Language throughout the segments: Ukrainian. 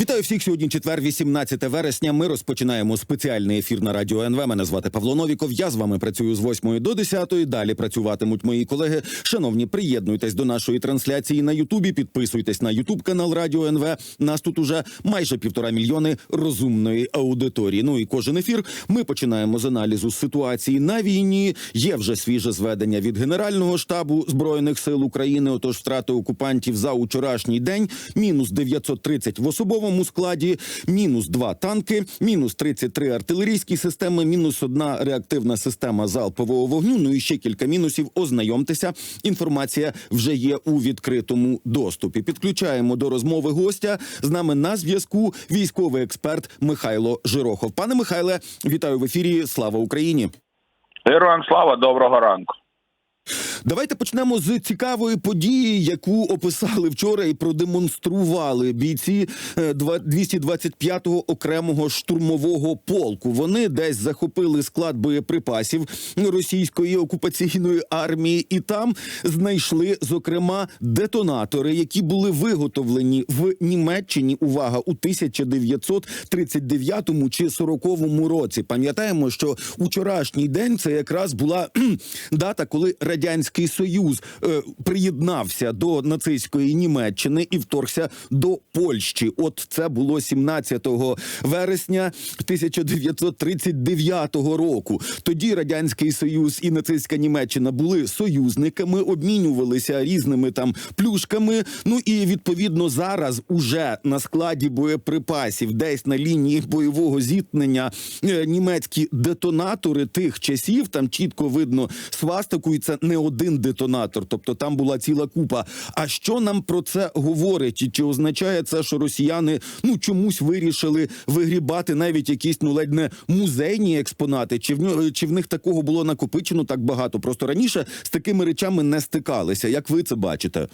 Вітаю всіх сьогодні. Четвер, 18 вересня. Ми розпочинаємо спеціальний ефір на радіо НВ. Мене звати Павло Новіков. Я з вами працюю з 8 до 10. Далі працюватимуть мої колеги. Шановні, приєднуйтесь до нашої трансляції на Ютубі. Підписуйтесь на Ютуб канал Радіо НВ. Нас тут уже майже півтора мільйони розумної аудиторії. Ну і кожен ефір ми починаємо з аналізу ситуації на війні. Є вже свіже зведення від Генерального штабу збройних сил України. Отож, втрати окупантів за учорашній день мінус 930 в особовому складі, мінус 2 танки, мінус 33 артилерійські системи, мінус одна реактивна система залпового вогню. Ну і ще кілька мінусів. Ознайомтеся. Інформація вже є у відкритому доступі. Підключаємо до розмови гостя. З нами на зв'язку військовий експерт Михайло Жирохов. Пане Михайле, вітаю в ефірі. Слава Україні! Героям слава, доброго ранку. Давайте почнемо з цікавої події, яку описали вчора і продемонстрували бійці е, два- 225-го окремого штурмового полку. Вони десь захопили склад боєприпасів російської окупаційної армії, і там знайшли зокрема детонатори, які були виготовлені в Німеччині. Увага у 1939 чи 40 році. Пам'ятаємо, що учорашній день це якраз була дата, коли радянський союз е, приєднався до нацистської Німеччини і вторгся до Польщі. От це було 17 вересня 1939 року. Тоді радянський союз і нацистська Німеччина були союзниками, обмінювалися різними там плюшками. Ну і відповідно зараз уже на складі боєприпасів, десь на лінії бойового зіткнення, е, німецькі детонатори тих часів там чітко видно свастику, і це не один детонатор, тобто там була ціла купа. А що нам про це говорить? І Чи означає це, що росіяни ну чомусь вирішили вигрібати навіть якісь ну ледь не музейні експонати? Чи в нього чи в них такого було накопичено так багато? Просто раніше з такими речами не стикалися. Як ви це бачите?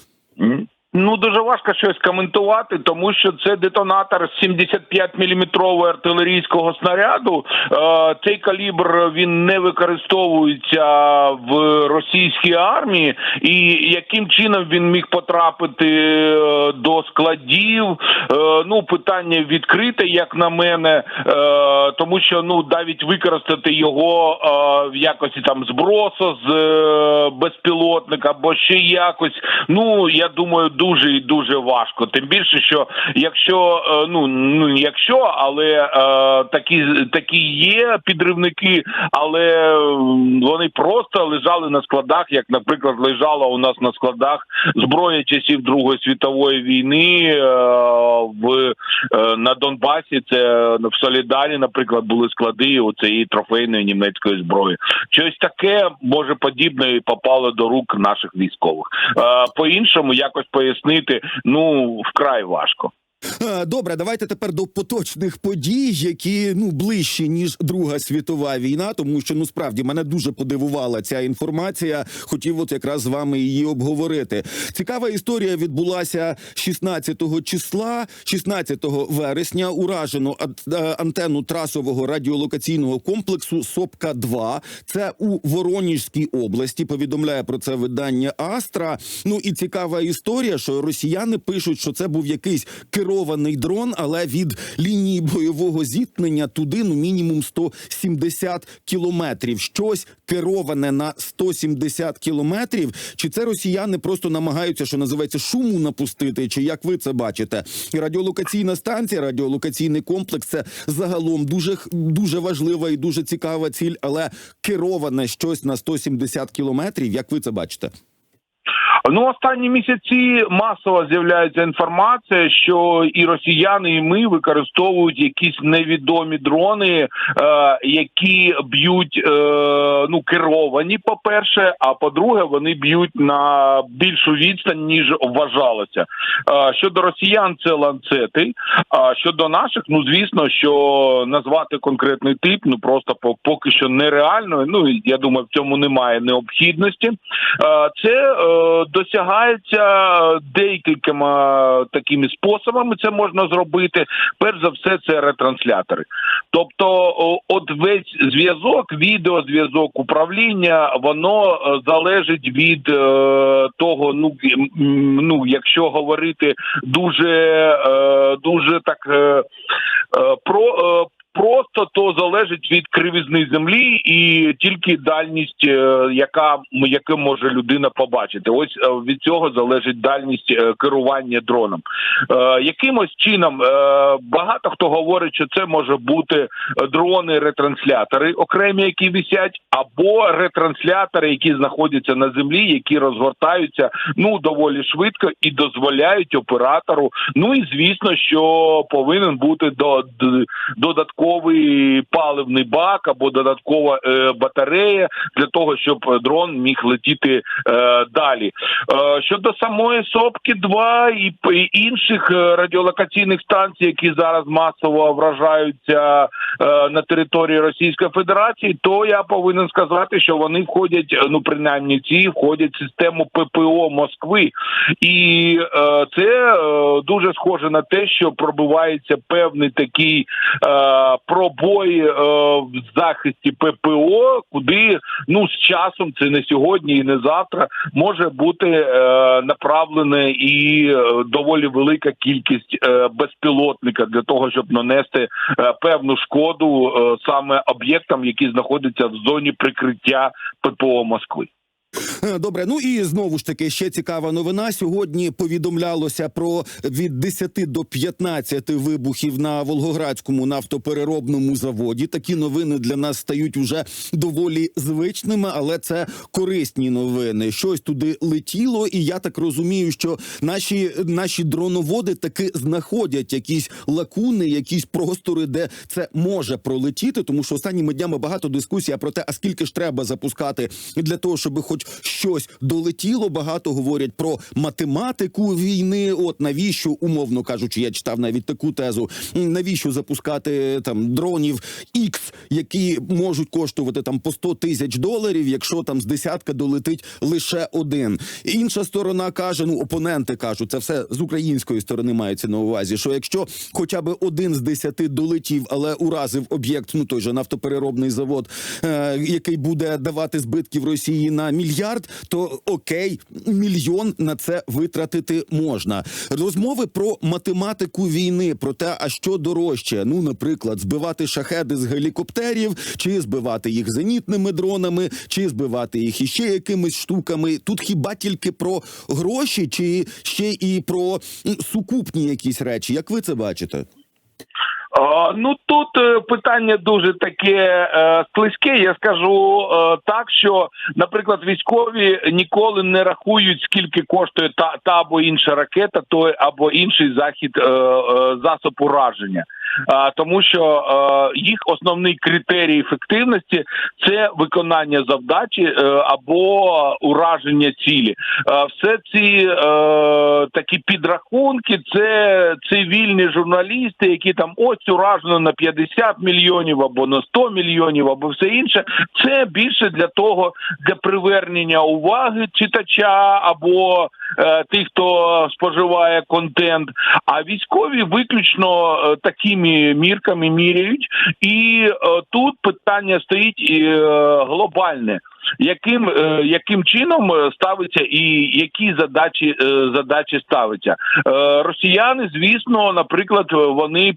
Ну дуже важко щось коментувати, тому що це детонатор 75 міліметрового артилерійського снаряду. Е, цей калібр він не використовується в російській армії, і яким чином він міг потрапити е, до складів? Е, ну питання відкрите, як на мене, тому що ну навіть використати його в якості там збросу з безпілотника або ще якось. Ну я думаю, дуже і дуже важко. Тим більше, що якщо е, ну ну якщо, але е, такі такі є підривники, але вони просто лежали на складах, як, наприклад, лежала у нас на складах зброя часів Другої світової війни е, в на Донбасі. Це в Солідарі, наприклад, були склади у цієї трофейної німецької зброї. Щось таке може подібне і попало до рук наших військових. Е, По-іншому якось пояснити ну вкрай важко. Е, Добре, давайте тепер до поточних подій, які ну ближчі ніж Друга світова війна, тому що ну справді мене дуже подивувала ця інформація. Хотів от якраз з вами її обговорити. Цікава історія відбулася 16 числа, 16 вересня. Уражено е, антенну трасового радіолокаційного комплексу Сопка 2 Це у Воронежській області. Повідомляє про це видання Астра. Ну і цікава історія, що росіяни пишуть, що це був якийсь керований дрон, але від лінії бойового зіткнення туди ну мінімум 170 кілометрів. Щось кероване на 170 кілометрів. Чи це росіяни просто намагаються, що називається, шуму напустити? Чи як ви це бачите? І радіолокаційна станція, радіолокаційний комплекс це загалом дуже дуже важлива і дуже цікава ціль, але кероване щось на 170 кілометрів. Як ви це бачите? Ну, останні місяці масово з'являється інформація, що і росіяни, і ми використовують якісь невідомі дрони, е, які б'ють е, ну керовані. По перше, а по-друге, вони б'ють на більшу відстань ніж вважалося. Е, щодо росіян, це ланцети. А щодо наших, ну звісно, що назвати конкретний тип, ну просто по- поки що нереально. Ну я думаю, в цьому немає необхідності. Е, Це е, досягається декількома такими способами. Це можна зробити. Перш за все, це ретранслятори. Тобто, от весь зв'язок, відеозв'язок, управління, воно е, залежить від е, того, ну ну, якщо говорити дуже, е, дуже так про. Просто то залежить від кривізни землі і тільки дальність, е, яка яку може людина побачити. Ось е, від цього залежить дальність е, керування дроном. Якимось чином багато хто говорить, що це може бути дрони-ретранслятори, окремі, які висять, або ретранслятори, які знаходяться на землі, які розгортаються ну доволі швидко і дозволяють оператору. Ну і звісно, що повинен бути до д- додатковий паливний бак або додаткова е, батарея для того, щоб дрон міг летіти е, далі. Е, щодо самої сопки 2 і, інших е, радіолокаційних станцій, які зараз масово вражаються е, на території Російської Федерації, то я повинен сказати, що вони входять, е, ну принаймні ці входять в систему ППО Москви, і е, це е, дуже схоже на те, що пробивається певний такий пробой е, в захисті ППО, куди ну з часом це не сьогодні і не завтра може бути е, направлена і е, доволі велика кількість безпілотника для того, щоб нанести певну шкоду саме об'єктам, які знаходяться в зоні прикриття ППО Москви. Добре, ну і знову ж таки ще цікава новина. Сьогодні повідомлялося про від 10 до 15 вибухів на Волгоградському нафтопереробному заводі. Такі новини для нас стають уже доволі звичними, але це корисні новини. Щось туди летіло, і я так розумію, що наші, наші дроноводи таки знаходять якісь лакуни, якісь простори, де це може пролетіти. Тому що останніми днями багато дискусій про те, а скільки ж треба запускати для того, щоб хоч щось долетіло. Багато говорять про математику війни. От навіщо, умовно кажучи, я читав навіть таку тезу. Навіщо запускати там дронів X, які можуть коштувати там по 100 тисяч доларів, якщо там з десятка долетить лише один. Інша сторона каже: ну опоненти кажуть, це все з української сторони мається на увазі. Що якщо хоча б один з десяти долетів, але уразив об'єкт, ну той же нафтопереробний завод, е, який буде давати збитків Росії на мільярд, то окей, мільйон на це витратити можна. Розмови про математику війни, про те, а що дорожче, ну, наприклад, збивати шахеди з гелікоптерів, чи збивати їх зенітними дронами, чи збивати їх іще якимись штуками. Тут хіба тільки про гроші, чи ще і про сукупні якісь речі? Як ви це бачите? А, Ну тут е, питання дуже таке е, слизьке. Я скажу е, так, що, наприклад, військові ніколи не рахують, скільки коштує та, та або інша ракета, той або інший захід е, е, засоб ураження. Тому що е, їх основний критерій ефективності це виконання завдачі е, або ураження цілі. Е, все ці такі підрахунки, це цивільні журналісти, які там ось уражено на 50 мільйонів або на 100 мільйонів, або все інше. Це більше для того, для привернення уваги читача або тих, хто споживає контент. А військові виключно е, такими мірками міряють, і е, тут питання стоїть е, глобальне. Яким е, яким чином е, ставиться і які задачі е, задачі ставиться е, росіяни? Звісно, наприклад, вони е,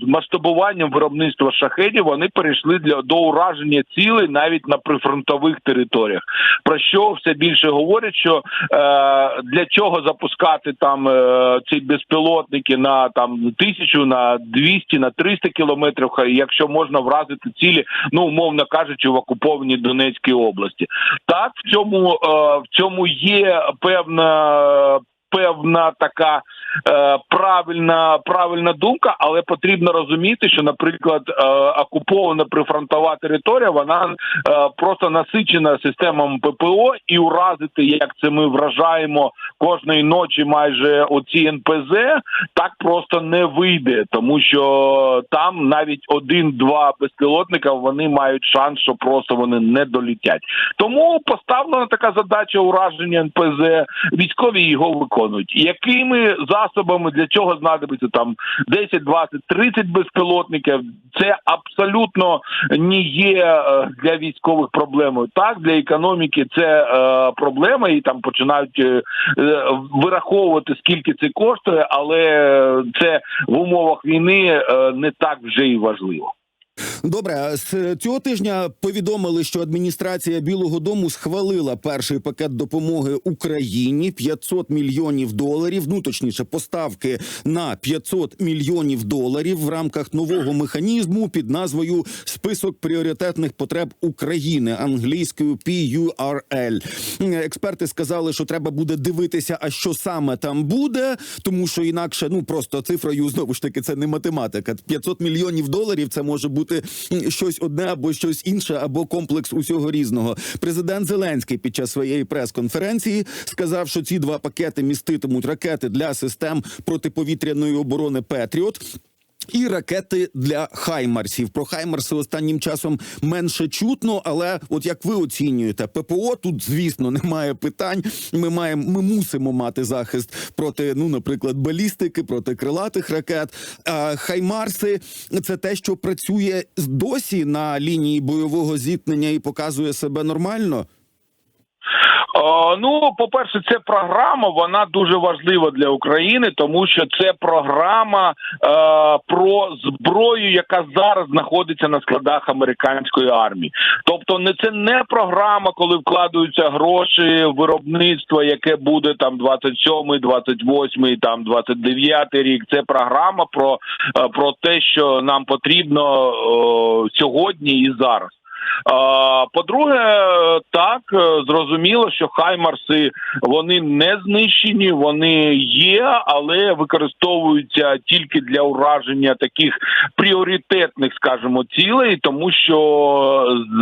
з масштабуванням виробництва шахедів вони перейшли для до ураження цілей навіть на прифронтових територіях. Про що все більше говорять, що е, для чого запускати там е, ці безпілотники на там тисячу, на 200, на 300 кілометрів, якщо можна вразити цілі, ну умовно кажучи, в окупованій Донецькій області. Так, в цьому е, в цьому є певна певна така е, правильна, правильна думка, але потрібно розуміти, що, наприклад, е, окупована прифронтова територія, вона е, просто насичена системами ППО, і уразити, як це ми вражаємо кожної ночі, майже оці НПЗ, так просто не вийде, тому що там навіть один-два безпілотника вони мають шанс, що просто вони не долітять. Тому поставлена така задача ураження НПЗ. Військові його виконують. Якими засобами для чого знадобиться там 10, 20, 30 безпілотників? Це абсолютно не є е, для військових проблемою. Так для економіки це е, проблема, і там починають е, е, вираховувати скільки це коштує, але це в умовах війни е, не так вже і важливо. Добре, з цього тижня повідомили, що адміністрація Білого Дому схвалила перший пакет допомоги Україні 500 мільйонів доларів. Ну точніше, поставки на 500 мільйонів доларів в рамках нового механізму під назвою Список пріоритетних потреб України англійською PURL. Експерти сказали, що треба буде дивитися, а що саме там буде, тому що інакше ну просто цифрою знову ж таки це не математика. 500 мільйонів доларів це може бути щось одне або щось інше, або комплекс усього різного. Президент Зеленський під час своєї прес-конференції сказав, що ці два пакети міститимуть ракети для систем протиповітряної оборони Петріот. І ракети для хаймарсів. Про хаймарси останнім часом менше чутно, але от як ви оцінюєте, ППО тут, звісно, немає питань. Ми маємо, ми мусимо мати захист проти, ну, наприклад, балістики, проти крилатих ракет. А хаймарси це те, що працює досі на лінії бойового зіткнення і показує себе нормально. Ну, по-перше, це програма, вона дуже важлива для України, тому що це програма е, про зброю, яка зараз знаходиться на складах американської армії. Тобто, не це не програма, коли вкладаються гроші в виробництво, яке буде там 27-й, 28-й, там 29-й рік. Це програма про, е, про те, що нам потрібно е, сьогодні і зараз. По-друге, так е, зрозуміло, що хаймарси вони не знищені, вони є, але використовуються тільки для ураження таких пріоритетних, скажімо, цілей, тому що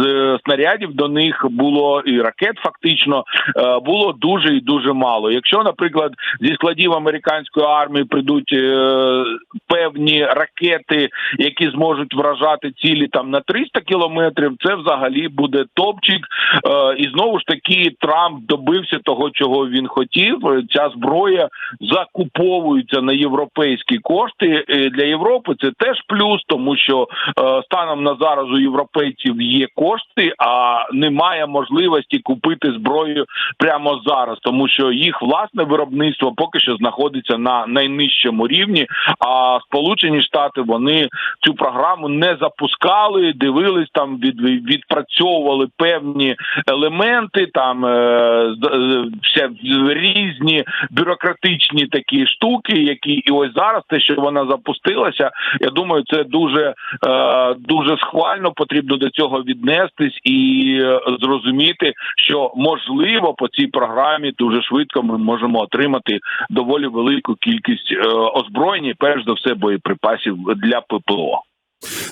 з снарядів до них було і ракет фактично е, було дуже і дуже мало. Якщо, наприклад, зі складів американської армії прийдуть е, певні ракети, які зможуть вражати цілі там на 300 кілометрів, це взагалі буде топчик. Е, і знову ж таки Трамп добився того, чого він хотів. Ця зброя закуповується на європейські кошти. Е, Для Європи це теж плюс, тому що е, станом на зараз у європейців є кошти, а немає можливості купити зброю прямо зараз, тому що їх власне виробництво поки що знаходиться на найнижчому рівні. А Сполучені Штати вони цю програму не запускали, дивились там від відпрацьовували певні елементи, там е, з- е, різні бюрократичні такі штуки, які і ось зараз те, що вона запустилася, я думаю, це дуже е, дуже схвально потрібно до цього віднестись і е, зрозуміти, що можливо по цій програмі дуже швидко ми можемо отримати доволі велику кількість озброєння, перш за все боєприпасів для ППО.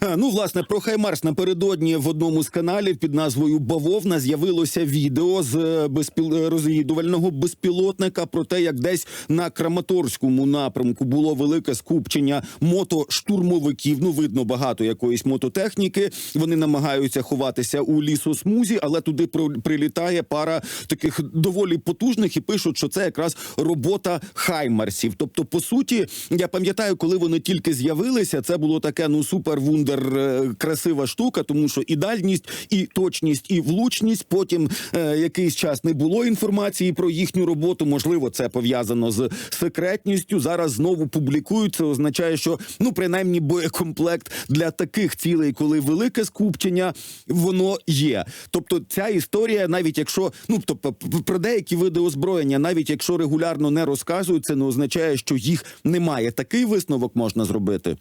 Е, Ну, власне, про Хаймарс напередодні в одному з каналів під назвою Бавовна з'явилося відео з е, безпіл... е, розвідувального безпілотника про те, як десь на Краматорському напрямку було велике скупчення мотоштурмовиків. Ну, видно багато якоїсь мототехніки. Вони намагаються ховатися у лісосмузі, але туди прилітає пара таких доволі потужних і пишуть, що це якраз робота Хаймарсів. Тобто, по суті, я пам'ятаю, коли вони тільки з'явилися, це було таке ну супер вундер е, красива штука, тому що і дальність, і точність, і влучність. Потім е, якийсь час не було інформації про їхню роботу. Можливо, це пов'язано з секретністю. Зараз знову публікують. Це означає, що ну принаймні боєкомплект для таких цілей, коли велике скупчення, воно є. Тобто, ця історія, навіть якщо ну тобто про деякі види озброєння, навіть якщо регулярно не розказують, це не означає, що їх немає. Такий висновок можна зробити.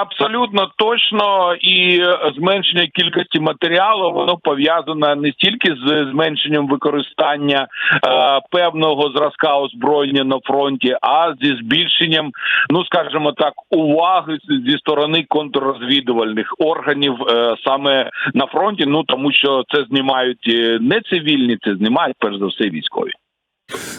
Абсолютно точно, і зменшення кількості матеріалу воно пов'язане не стільки з зменшенням використання е, певного зразка озброєння на фронті, а зі збільшенням, ну скажімо так, уваги зі сторони контррозвідувальних органів е, саме на фронті. Ну тому що це знімають е, не цивільні, це знімають перш за все військові.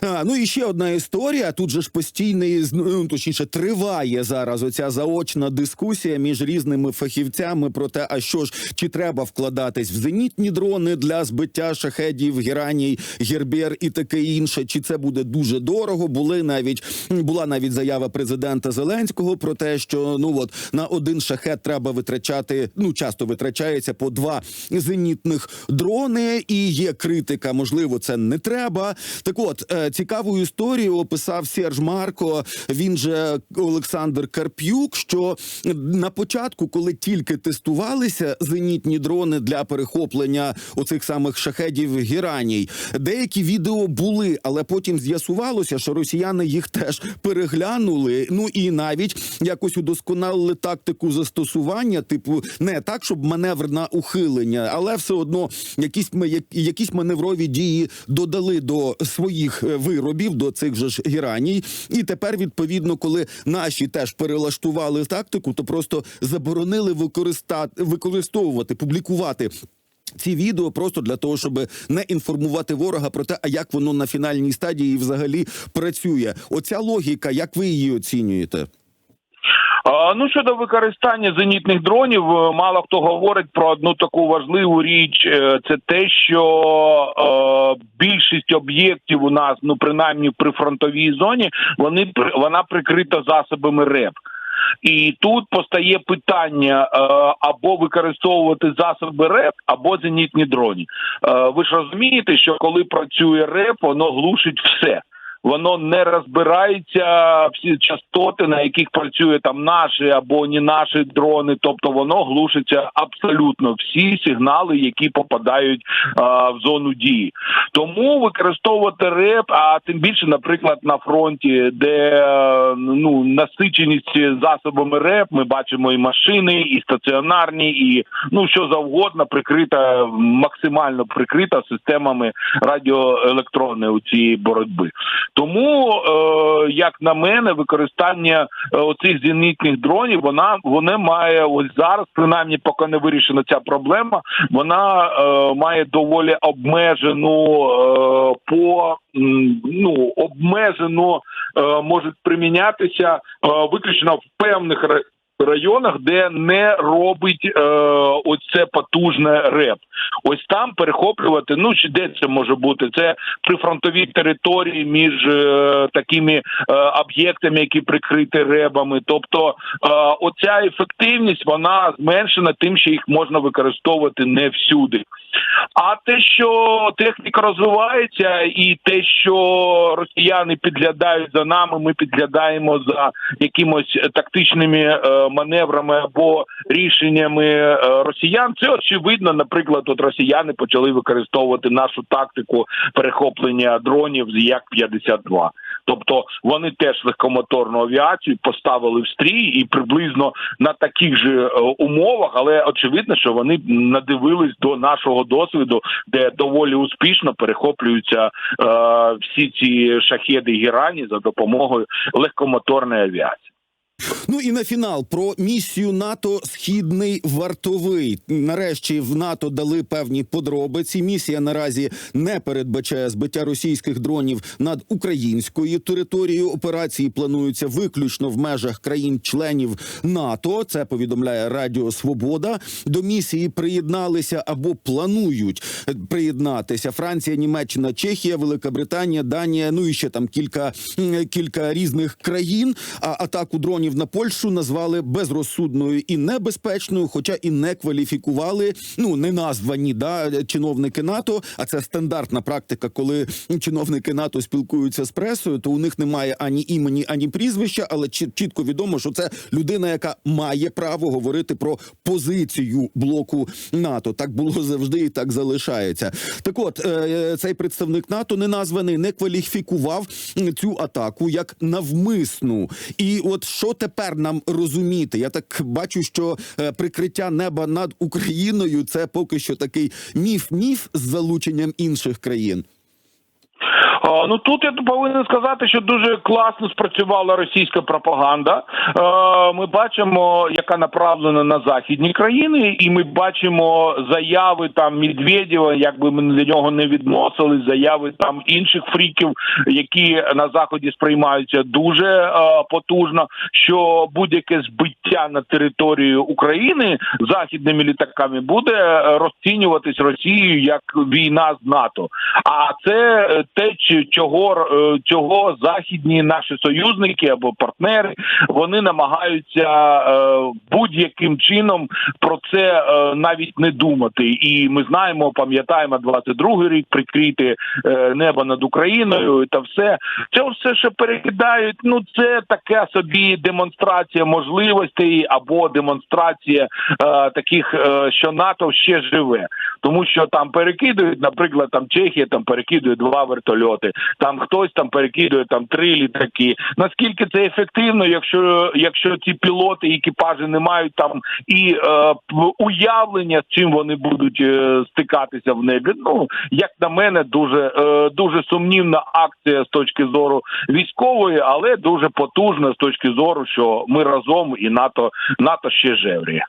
А, ну і ще одна історія. Тут же ж постійний ну, точніше триває зараз оця заочна дискусія між різними фахівцями про те, а що ж чи треба вкладатись в зенітні дрони для збиття шахедів, гераній, гербер і таке інше. Чи це буде дуже дорого? Були навіть була навіть заява президента Зеленського про те, що ну от на один шахет треба витрачати. Ну часто витрачається по два зенітних дрони, і є критика. Можливо, це не треба. Так от е, цікаву історію описав Серж Марко. Він же Олександр Карп'юк. Що на початку, коли тільки тестувалися зенітні дрони для перехоплення оцих самих шахедів гіраній, деякі відео були, але потім з'ясувалося, що росіяни їх теж переглянули. Ну і навіть якось удосконалили тактику застосування, типу, не так, щоб маневр на ухилення, але все одно якісь якісь маневрові дії додали до своїх е, виробів, до цих же ж гіраній. І тепер, відповідно, коли наші теж перелаштували тактику, то просто заборонили використати використовувати, публікувати. Ці відео просто для того, щоб не інформувати ворога про те, а як воно на фінальній стадії взагалі працює. Оця логіка, як ви її оцінюєте? Ну щодо використання зенітних дронів, е, мало хто говорить про одну таку важливу річ. е, Це те, що е, більшість об'єктів у нас, ну принаймні в прифронтовій зоні, вони вона прикрита засобами РЕП. І тут постає питання або використовувати засоби РЕП, або зенітні дрони. Е, ви ж розумієте, що коли працює РЕП, воно глушить все. Воно не розбирається всі частоти, на яких працює там наші або не наші дрони. Тобто воно глушиться абсолютно всі сигнали, які попадають а, в зону дії. Тому використовувати РЕП, а тим більше, наприклад, на фронті, де ну насиченість засобами РЕП, ми бачимо і машини, і стаціонарні, і ну що завгодно, прикрита максимально прикрита системами радіоелектронної у цієї боротьби. Тому, е, як на мене, використання е, оцих зенітних дронів, вона вони має ось зараз, принаймні, поки не вирішена ця проблема, вона е, має доволі обмежену е, по ну обмежено е, можуть примінятися е, виключно в певних районах, де не робить е, оце потужне реп. Ось там перехоплювати. Ну де це може бути? Це прифронтові території між е, такими е, об'єктами, які прикриті ребами. Тобто, е, оця ефективність вона зменшена тим, що їх можна використовувати не всюди. А те, що техніка розвивається, і те, що росіяни підглядають за нами, ми підглядаємо за якимось тактичними е, маневрами або рішеннями е, росіян. Це очевидно. Наприклад, от росіяни почали використовувати нашу тактику перехоплення дронів з як 52 Тобто вони теж легкомоторну авіацію поставили в стрій і приблизно на таких же е, умовах, але очевидно, що вони надивились до нашого досвіду, де доволі успішно перехоплюються е, всі ці шахеди гірані за допомогою легкомоторної авіації. Ну і на фінал про місію НАТО Східний вартовий. Нарешті в НАТО дали певні подробиці. Місія наразі не передбачає збиття російських дронів над українською територією. Операції плануються виключно в межах країн-членів НАТО. Це повідомляє Радіо Свобода. До місії приєдналися або планують приєднатися Франція, Німеччина, Чехія, Велика Британія, Данія. Ну і ще там кілька, кілька різних країн. А атаку дронів на Польщу назвали безрозсудною і небезпечною, хоча і не кваліфікували. Ну не названі да чиновники НАТО. А це стандартна практика, коли чиновники НАТО спілкуються з пресою, то у них немає ані імені, ані прізвища, але чіт- чітко відомо, що це людина, яка має право говорити про позицію блоку НАТО. Так було завжди і так залишається. Так, от е, цей представник НАТО не названий, не кваліфікував цю атаку як навмисну. І от що тепер нам розуміти? Я так бачу, що е, прикриття неба над Україною це поки що такий міф-міф з залученням інших країн. Ну тут я повинен сказати, що дуже класно спрацювала російська пропаганда. Ми бачимо, яка направлена на західні країни, і ми бачимо заяви там Медведєва, як би ми до нього не відносили, заяви там інших фріків, які на заході сприймаються дуже потужно. Що будь-яке збиття на територію України західними літаками буде розцінюватись Росією як війна з НАТО. А це е, те, чого е, чого західні наші союзники або партнери вони намагаються е, будь-яким чином про це е, навіть не думати. І ми знаємо, пам'ятаємо 22-й рік прикрити небо над Україною та все. Це все, що перекидають. Ну це така собі демонстрація можливостей або демонстрація таких, що НАТО ще живе, тому що там перекидують, наприклад, там Чехія там перекидує два вертольоти, там хтось там перекидує там три літаки. Наскільки це ефективно, якщо якщо ці пілоти і екіпажі не мають там і е, уявлення, з чим вони будуть е, стикатися в небі? Ну як на мене, дуже е, дуже сумнівна акція з точки зору військової, але дуже потужна з точки зору, що ми разом і НАТО НАТО ще жевріє.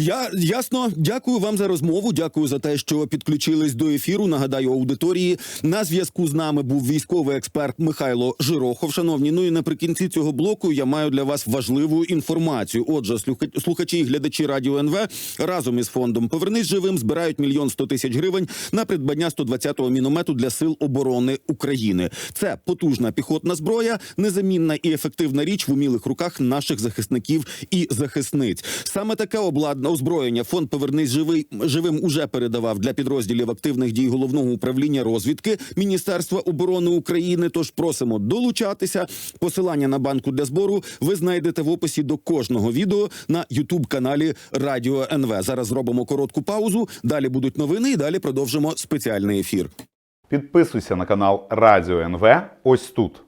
Я ясно, дякую вам за розмову. Дякую за те, що підключились до ефіру. Нагадаю аудиторії. На зв'язку з нами був військовий експерт Михайло Жирохов. Шановні, ну і наприкінці цього блоку я маю для вас важливу інформацію. Отже, слуха- слухачі і глядачі радіо НВ разом із фондом Повернись живим збирають мільйон сто тисяч гривень на придбання 120-го міномету для сил оборони України. Це потужна піхотна зброя, незамінна і ефективна річ в умілих руках наших захисників і захисниць. Саме таке озброєння фонд Повернись живий живим уже передавав для підрозділів активних дій головного управління розвідки Міністерства оборони України. Тож просимо долучатися. Посилання на банку для збору ви знайдете в описі до кожного відео на Ютуб каналі Радіо НВ. Зараз зробимо коротку паузу. Далі будуть новини, і далі продовжимо спеціальний ефір. Підписуйся на канал Радіо НВ ось тут.